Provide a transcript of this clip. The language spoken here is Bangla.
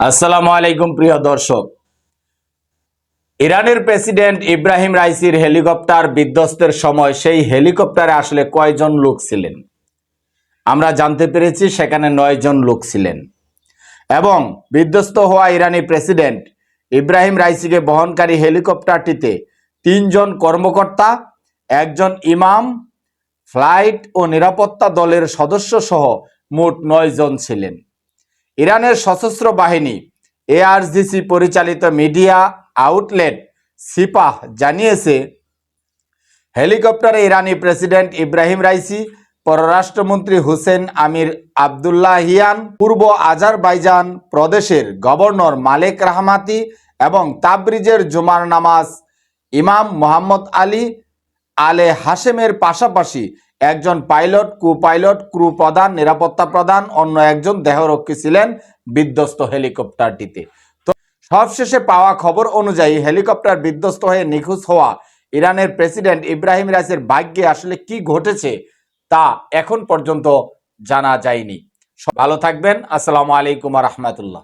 আসসালামু আলাইকুম, প্রিয় দর্শক। ইরানের প্রেসিডেন্ট ইব্রাহিম রাইসির হেলিকপ্টার বিধ্বস্তের সময় সেই হেলিকপ্টারে আসলে কয়জন লোক ছিলেন? আমরা জানতে পেরেছি সেখানে নয় জন লোক ছিলেন। এবং বিধ্বস্ত হওয়া ইরানি প্রেসিডেন্ট ইব্রাহিম রাইসিকে বহনকারী হেলিকপ্টারটিতে তিনজন কর্মকর্তা, একজন ইমাম, ফ্লাইট ও নিরাপত্তা দলের সদস্য সহ মোট নয় জন ছিলেন। ইরানের সশস্ত্র বাহিনী, এআরজিসি পরিচালিত মিডিয়া আউটলেট সিপাহ জানিয়েছে, হেলিকপ্টারে ইরানি প্রেসিডেন্ট ইব্রাহিম রাইসি, পররাষ্ট্রমন্ত্রী হুসেন আমির আবদুল্লাহিয়ান পূর্ব আজারবাইজান প্রদেশের গভর্নর মালেক রাহমাতি এবং তাবরিজের জুমার নামাজ ইমাম মোহাম্মদ আলী আলে হাশেমের পাশাপাশি একজন পাইলট কু পাইলট ক্রু প্রধান, নিরাপত্তা প্রধান, অন্য একজন দেহরক্ষী ছিলেন বিধ্বস্ত হেলিকপ্টারটিতে। তো সবশেষে পাওয়া খবর অনুযায়ী হেলিকপ্টার বিধ্বস্ত হয়ে নিখোঁজ হওয়া ইরানের প্রেসিডেন্ট ইব্রাহিম রাইসের ভাগ্যে আসলে কি ঘটেছে তা এখন পর্যন্ত জানা যায়নি। ভালো থাকবেন। আসসালামু আলাইকুম রহমতুল্লাহ।